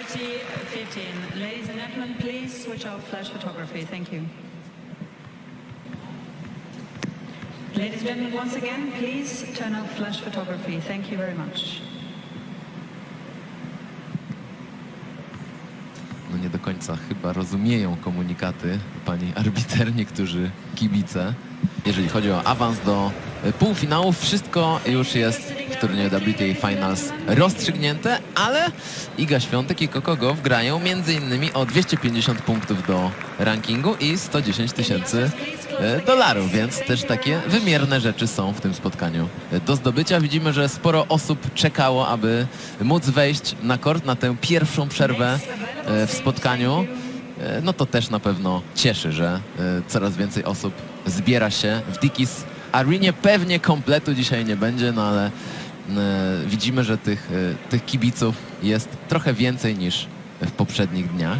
30-15. Ladies and gentlemen, please switch off flash photography. Thank you. Ladies and gentlemen, once again, please turn off flash photography. Thank you very much. No nie do końca chyba rozumieją komunikaty pani arbiter, niektórzy kibice. Jeżeli chodzi o awans do e, półfinałów, wszystko już jest w turnieju WTA Finals rozstrzygnięte, ale Iga Świątek i Gauff grają m.in. o 250 punktów do rankingu i 110 tysięcy e, dolarów, więc też takie wymierne rzeczy są w tym spotkaniu e, do zdobycia. Widzimy, że sporo osób czekało, aby móc wejść na kort na tę pierwszą przerwę w spotkaniu. E, No to też na pewno cieszy, że e, coraz więcej osób zbiera się w Dickies Arenie. Pewnie kompletu dzisiaj nie będzie, no ale e, widzimy, że tych, e, tych kibiców jest trochę więcej niż w poprzednich dniach.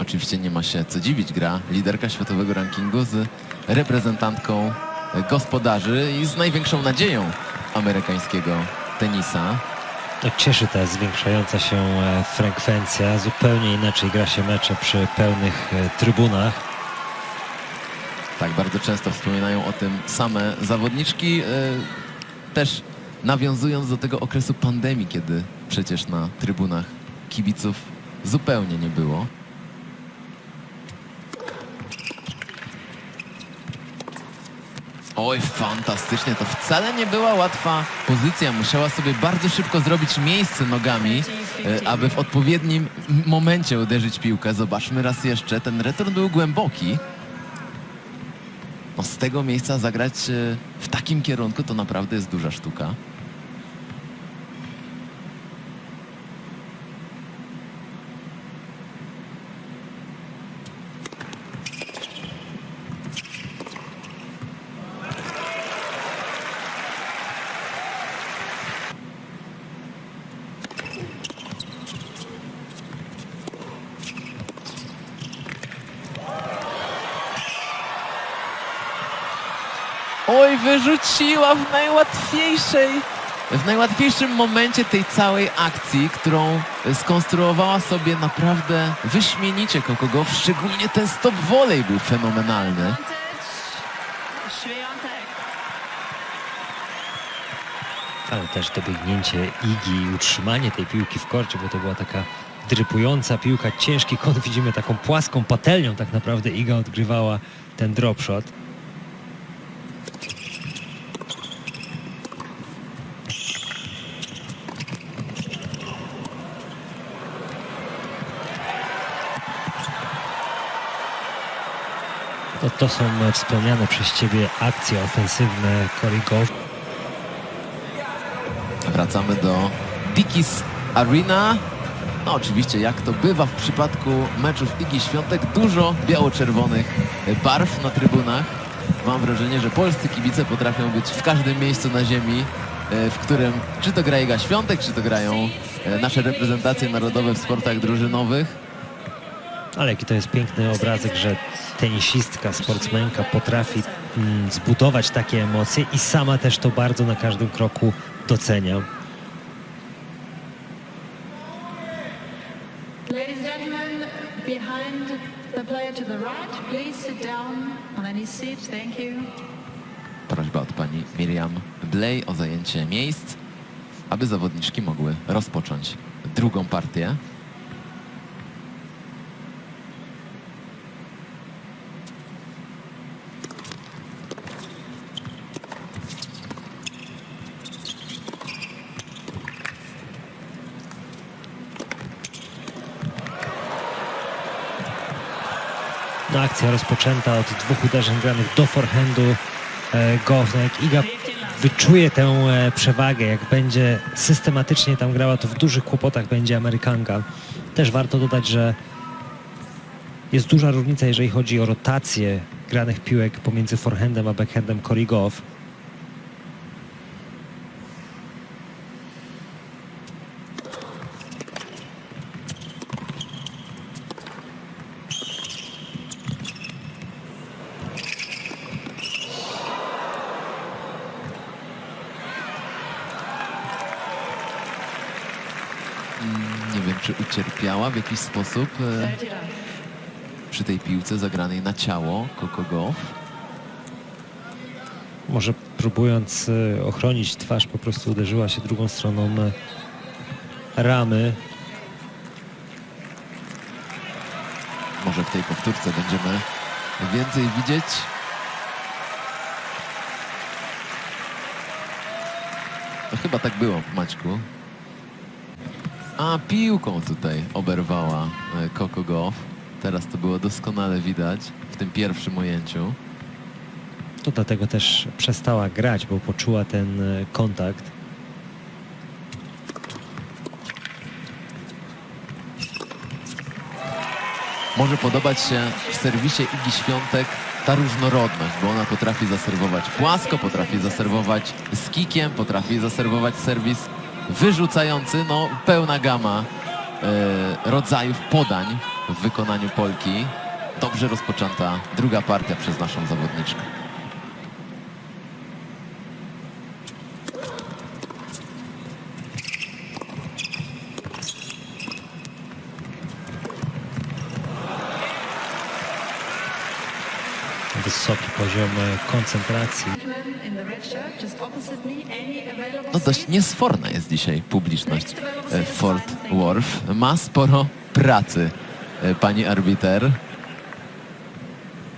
Oczywiście nie ma się co dziwić, gra liderka światowego rankingu z reprezentantką e, gospodarzy i z największą nadzieją amerykańskiego tenisa. Cieszy ta zwiększająca się e, frekwencja. Zupełnie inaczej gra się mecze przy pełnych e, trybunach. Tak, bardzo często wspominają o tym same zawodniczki, e, też nawiązując do tego okresu pandemii, kiedy przecież na trybunach kibiców zupełnie nie było. Oj, fantastycznie. To wcale nie była łatwa pozycja. Musiała sobie bardzo szybko zrobić miejsce nogami, e, aby w odpowiednim momencie uderzyć piłkę. Zobaczmy raz jeszcze. Ten return był głęboki. No, z tego miejsca zagrać e, w takim kierunku to naprawdę jest duża sztuka. Oj, wyrzuciła w najłatwiejszej, w najłatwiejszym momencie tej całej akcji, którą skonstruowała sobie naprawdę wyśmienicie Coco. Szczególnie ten stop volley był fenomenalny. Ale też dobiegnięcie Igi i utrzymanie tej piłki w korcie, bo to była taka drypująca piłka, ciężki kąt. Widzimy taką płaską patelnią tak naprawdę Iga odgrywała ten drop shot. To, są e, wspomniane przez Ciebie akcje ofensywne Goff. Wracamy do Dickies Arena. No oczywiście, jak to bywa w przypadku meczów Igi Świątek, dużo biało-czerwonych barw na trybunach. Mam wrażenie, że polscy kibice potrafią być w każdym miejscu na ziemi, e, w którym czy to gra Iga Świątek, czy to grają e, nasze reprezentacje narodowe w sportach drużynowych. Ale jaki to jest piękny obrazek, że tenisistka, sportsmenka potrafi mm, zbudować takie emocje i sama też to bardzo na każdym kroku docenia. Ladies and gentlemen, behind the player to the right, please sit down on any seat. Thank you. Prośba od pani Miriam Bley o zajęcie miejsc, aby zawodniczki mogły rozpocząć drugą partię. No, akcja rozpoczęta od dwóch uderzeń granych do forehandu e, jak Iga wyczuje tę e, przewagę, jak będzie systematycznie tam grała, to w dużych kłopotach będzie Amerykanka. Też warto dodać, że jest duża różnica, jeżeli chodzi o rotację granych piłek pomiędzy forehandem a backhandem Cory Goff. Ucierpiała w jakiś sposób e, 30 love. przy tej piłce zagranej na ciało Coco Gauff. Może próbując e, ochronić twarz, po prostu uderzyła się drugą stroną e, ramy. Może w tej powtórce będziemy więcej widzieć. To chyba tak było, Maćku. A piłką tutaj oberwała e, Coco Gauff. Teraz to było doskonale widać w tym pierwszym ujęciu. To dlatego też przestała grać, bo poczuła ten e, kontakt. Może podobać się w serwisie Igi Świątek ta różnorodność, bo ona potrafi zaserwować płasko, potrafi zaserwować z kikiem, potrafi zaserwować serwis wyrzucający, no pełna gama e, rodzajów podań w wykonaniu Polki. Dobrze rozpoczęta druga partia przez naszą zawodniczkę. Wysoki poziom e, koncentracji. No dość niesforna jest dzisiaj publiczność e, Fort Worth. Ma sporo pracy e, pani arbiter,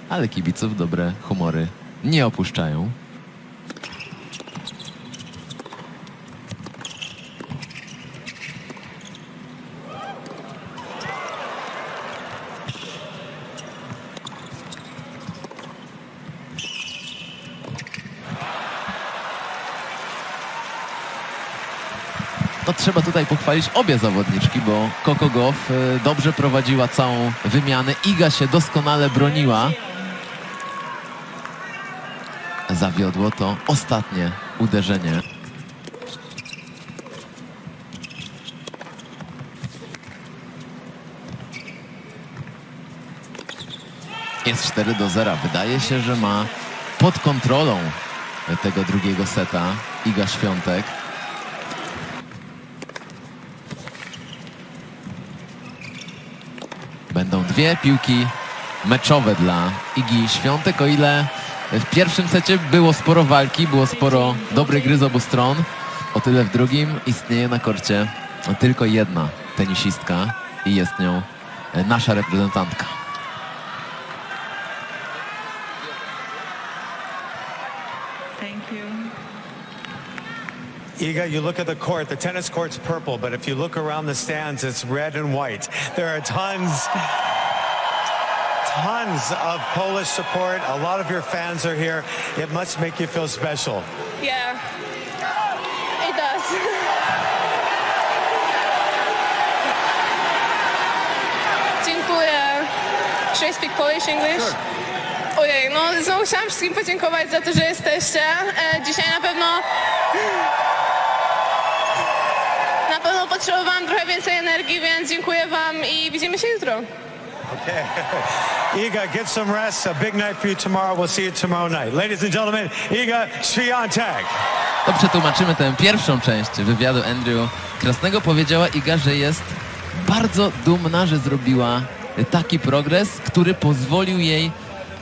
ale kibiców dobre humory nie opuszczają. No trzeba tutaj pochwalić obie zawodniczki, bo Coco Gauff e, dobrze prowadziła całą wymianę. Iga się doskonale broniła. Zawiodło to ostatnie uderzenie. Jest 4 do 0. Wydaje się, że ma pod kontrolą tego drugiego seta Iga Świątek. Będą dwie piłki meczowe dla Igi Świątek, o ile w pierwszym secie było sporo walki, było sporo dobrej gry z obu stron, o tyle w drugim istnieje na korcie tylko jedna tenisistka i jest nią nasza reprezentantka. Thank you. Iga, you look at the court, the tennis court's purple, but if you look around the stands, it's red and white. There are tons, tons of Polish support. A lot of your fans are here. It must make you feel special. Yeah, it does. Dziękuję. Should I speak Polish, English? Ojej, no znowu chciałam wszystkim podziękować za to, że jesteście. E, dzisiaj na pewno... Potrzebowałam trochę więcej energii, więc dziękuję wam i widzimy się jutro. Okay. Iga, get some rest. A big night for you tomorrow. We'll see you tomorrow night. Ladies and gentlemen, Iga Swiatek. To przetłumaczymy tę pierwszą część wywiadu Andrew Krasnego. Powiedziała Iga, że jest bardzo dumna, że zrobiła taki progres, który pozwolił jej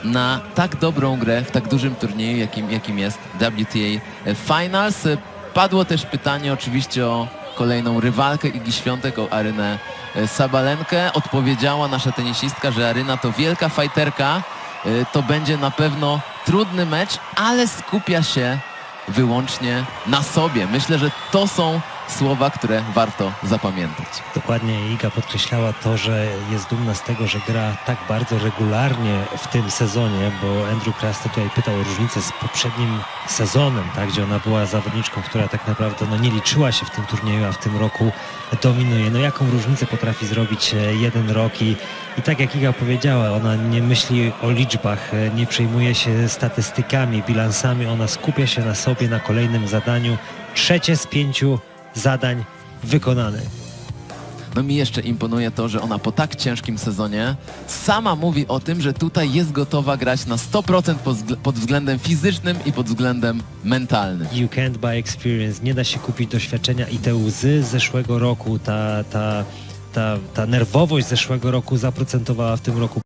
na tak dobrą grę w tak dużym turnieju, jakim, jakim jest WTA Finals. Padło też pytanie oczywiście o kolejną rywalkę Igi Świątek, o Arynę Sabalenkę. Odpowiedziała nasza tenisistka, że Aryna to wielka fajterka. Y, To będzie na pewno trudny mecz, ale skupia się wyłącznie na sobie. Myślę, że to są słowa, które warto zapamiętać. Dokładnie Iga podkreślała to, że jest dumna z tego, że gra tak bardzo regularnie w tym sezonie, bo Andrew Krasta tutaj pytał o różnicę z poprzednim sezonem, tak, gdzie ona była zawodniczką, która tak naprawdę no, nie liczyła się w tym turnieju, a w tym roku dominuje. No jaką różnicę potrafi zrobić e, jeden rok i, i tak jak Iga powiedziała, ona nie myśli o liczbach, e, nie przejmuje się statystykami, bilansami, ona skupia się na sobie, na kolejnym zadaniu. Trzecie z pięciu zadań wykonane. No mi jeszcze imponuje to, że ona po tak ciężkim sezonie sama mówi o tym, że tutaj jest gotowa grać na 100% pod, pod względem fizycznym i pod względem mentalnym. You can't buy experience. Nie da się kupić doświadczenia i te łzy z zeszłego roku, ta, ta ta, ta nerwowość zeszłego roku zaprocentowała w tym roku